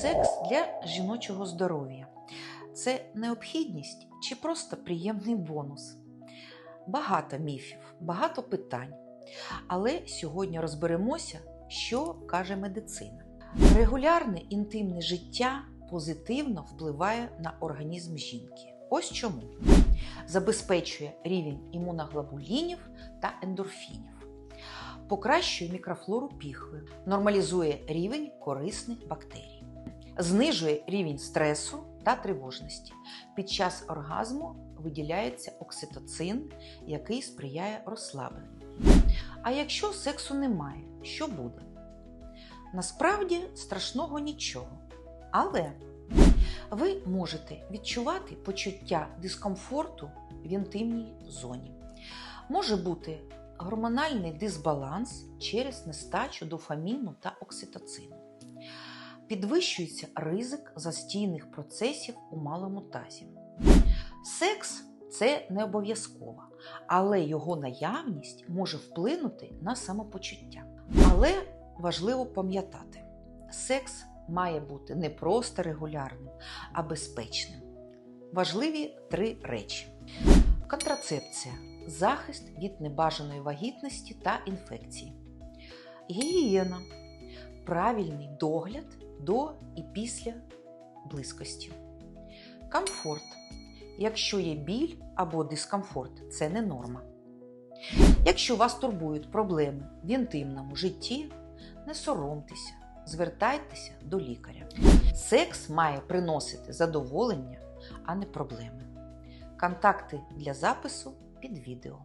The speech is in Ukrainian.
Секс для жіночого здоров'я це необхідність чи просто приємний бонус? Багато міфів, багато питань. Але сьогодні розберемося, що каже медицина. Регулярне інтимне життя позитивно впливає на організм жінки. Ось чому забезпечує рівень імуноглобулінів та ендорфінів, покращує мікрофлору піхви, нормалізує рівень корисних бактерій, знижує рівень стресу та тривожності. Під час оргазму виділяється окситоцин, який сприяє розслабленню. А якщо сексу немає, що буде? Насправді страшного нічого. Але ви можете відчувати почуття дискомфорту в інтимній зоні. Може бути гормональний дисбаланс через нестачу дофаміну та окситоцину. Підвищується ризик застійних процесів у малому тазі. Секс це не обов'язково, але його наявність може вплинути на самопочуття. Але важливо пам'ятати, секс має бути не просто регулярним, а безпечним. Важливі три речі: контрацепція, захист від небажаної вагітності та інфекції, гігієна, правильний догляд до і після близькості, комфорт. Якщо є біль або дискомфорт, це не норма. Якщо вас турбують проблеми в інтимному житті, не соромтеся, звертайтеся до лікаря. Секс має приносити задоволення, а не проблеми. Контакти для запису під відео.